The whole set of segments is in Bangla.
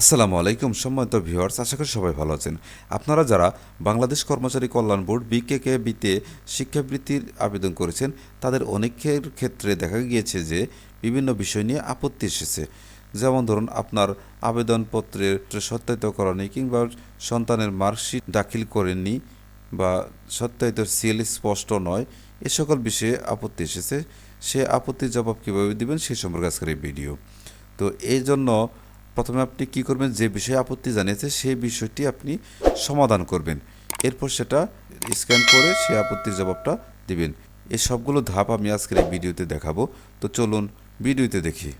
আসসালামু আলাইকুম সম্মানিত ভিউয়ার্স, আশা করি সবাই ভালো আছেন। আপনারা যারা বাংলাদেশ কর্মচারী কল্যাণ বোর্ড বিকেকে বিতে শিক্ষাবৃত্তির আবেদন করেছেন, তাদের অনেকের ক্ষেত্রে দেখা গিয়েছে যে বিভিন্ন বিষয় নিয়ে আপত্তি এসেছে। যেমন ধরুন, আপনার আবেদনপত্রের সত্যায়িত করা নেই কিংবা সন্তানের মার্কশিট দাখিল করেননি বা সত্যায়িত সিএল স্পষ্ট নয়, এ সকল বিষয়ে আপত্তি এসেছে। সে আপত্তির জবাব কীভাবে দিবেন, সে সম্পর্কে আজকের এই ভিডিও। তো এই জন্য প্রথমে আপনি কি করবেন? যে বিষয়ে আপত্তি জানিয়েছে সেই বিষয়টি আপনি সমাধান করবেন। এরপর সেটা স্ক্যান করে সেই আপত্তির জবাবটা দিবেন। এই সবগুলো ধাপ আমি আজকের এই ভিডিওতে দেখাবো। তো চলুন ভিডিওতে দেখি।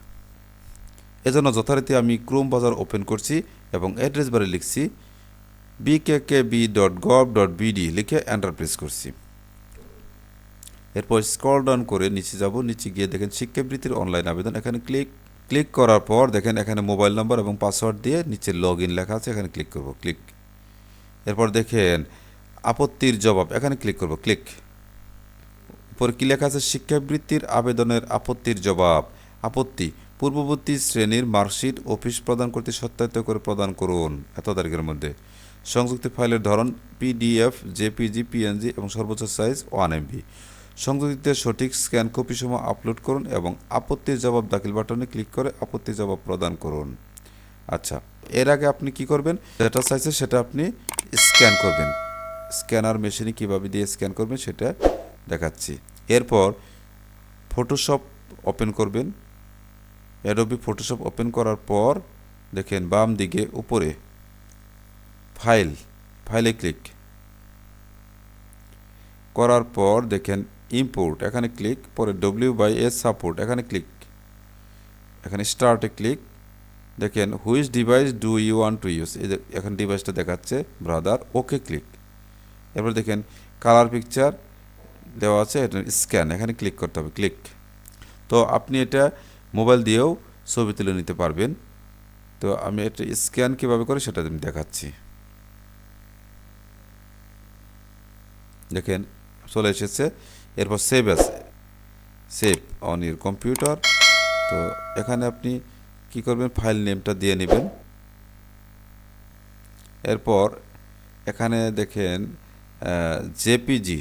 এজন্য যথারীতি আমি ক্রোম বাজার ওপেন করছি এবং অ্যাড্রেস বারে লিখছি BKKB dot gov dot BD লিখে এন্টার প্রেস করছি। এরপর স্ক্রল ডাউন করে নিচে যাব। নিচে গিয়ে দেখেন শিক্ষাবৃত্তির অনলাইন আবেদন। এখানে ক্লিক ক্লিক করার পর দেখেন এখানে মোবাইল নাম্বার এবং পাসওয়ার্ড দিয়ে নিচে লগ ইন লেখা আছে, এখানে ক্লিক করব, ক্লিক। এরপর দেখেন আপত্তির জবাব, এখানে ক্লিক করব, ক্লিক। উপরে কি লেখা আছে? শিক্ষাবৃত্তির আবেদনের আপত্তির জবাব। আপত্তি, পূর্ববর্তী শ্রেণির মার্কশিট অফিস প্রদান করতে সত্যায়িত করে প্রদান করুন। এত তারিখের মধ্যে। সংযুক্ত ফাইলের ধরন, পিডিএফ, জেপিজি, পিএনজি এবং সর্বোচ্চ সাইজ ওয়ান এমবি। সংযুক্ত সঠিক স্ক্যান কপি সময় আপলোড করুন এবং আপত্তির জবাব দাখিল বাটনে ক্লিক করে আপত্তির জবাব প্রদান করুন। আচ্ছা এর আগে আপনি কি করবেন? যেটা চাইছে সেটা আপনি স্ক্যান করবেন। স্ক্যানার মেশিনে কীভাবে দিয়ে স্ক্যান করবেন সেটা দেখাচ্ছি। এরপর ফটোশপ ওপেন করবেন। অ্যাডোবি ফটোশপ ওপেন করার পর দেখেন বাম দিকে উপরে ফাইল, ফাইলে ক্লিক। করার পর দেখেন ইম্পোর্ট এখানে ক্লিক পরে ডব্লিউ বাই এস সাপোর্ট এখানে ক্লিক এখানে স্টার্টে ক্লিক দেখেন which device do you want to use এই এখন ডিভাইসটা দেখাচ্ছে ব্রাদার ওকে ক্লিক এরপর দেখেন কালার পিকচার দেওয়া আছে, এটা স্ক্যান এখানে ক্লিক করতে হবে ক্লিক তো আপনি এটা মোবাইল দিয়েও ছবি তুলে নিতে পারবেন। তো আমি এটা স্ক্যান কীভাবে করে সেটা আমি দেখাচ্ছি। দেখেন চলে এসেছে এরপর সেভ আছে সেভ অন ইউর কম্পিউটার তো এখানে আপনি কি করবেন? ফাইল নেমটা দিয়ে নেবেন। এরপর এখানে দেখেন জেপিজি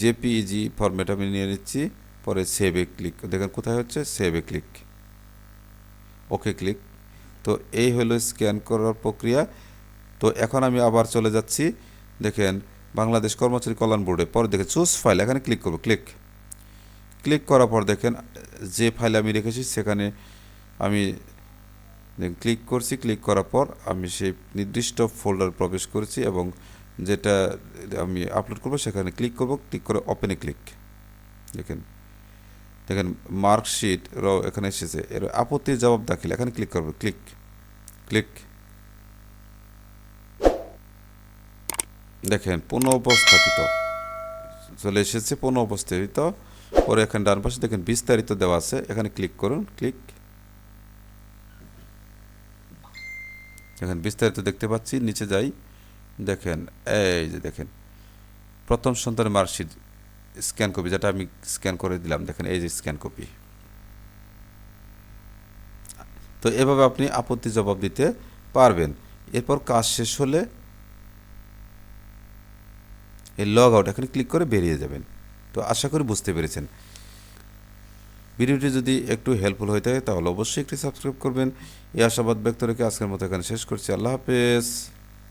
জেপিজি ফরম্যাট আমি নিয়ে নিচ্ছি। পরে সেভে ক্লিক দেখেন কোথায় হচ্ছে? সেভে ক্লিক ওকে ক্লিক তো এই হলো স্ক্যান করার প্রক্রিয়া। তো এখন আমি আবার চলে যাচ্ছি। দেখেন বাংলাদেশ কর্মচারী কল্যাণ বোর্ডে। পরে দেখে চুজ ফাইল, এখানে ক্লিক করব ক্লিক ক্লিক করার পর দেখেন যে ফাইল আমি রেখেছি, সেখানে আমি ক্লিক করছি ক্লিক করার পর আমি সেই নির্দিষ্ট ফোল্ডার প্রবেশ করেছি এবং যেটা আমি আপলোড করব, সেখানে ক্লিক করব ক্লিক করে ওপেনে ক্লিক দেখেন দেখেন মার্কশিট এখানে এসেছে, এর আপত্তির জবাব দাখিল, এখানে ক্লিক করব ক্লিক ক্লিক দেখেন পুনঃ-উপস্থাপিত চলে এসেছে পুনঃ-উপস্থাপিত পরে এখানে ডান পাশে দেখেন, বিস্তারিত দেওয়া আছে। এখানে ক্লিক করুন, ক্লিক। দেখেন বিস্তারিত দেখতে পাচ্ছি, নিচে যাই। দেখেন, এই যে দেখেন, প্রথম সন্তানের মার্কশিট স্ক্যান কপি, যেটা আমি স্ক্যান করে দিলাম, দেখেন, এই যে স্ক্যান কপি। তো এভাবে আপনি আপত্তি জবাব দিতে পারবেন। এরপর কাজ শেষ হলে এই লগ আউট এখানে ক্লিক করে বেরিয়ে যাবেন। তো আশা করি বুঝতে পেরেছেন। ভিডিওটি যদি একটু হেল্পফুল হয়ে থাকে তাহলে অবশ্যই একটি সাবস্ক্রাইব করবেন। এই আশাবাদ ব্যক্ত রেখে আজকের মতো এখানে শেষ করছি। আল্লাহ হাফেজ।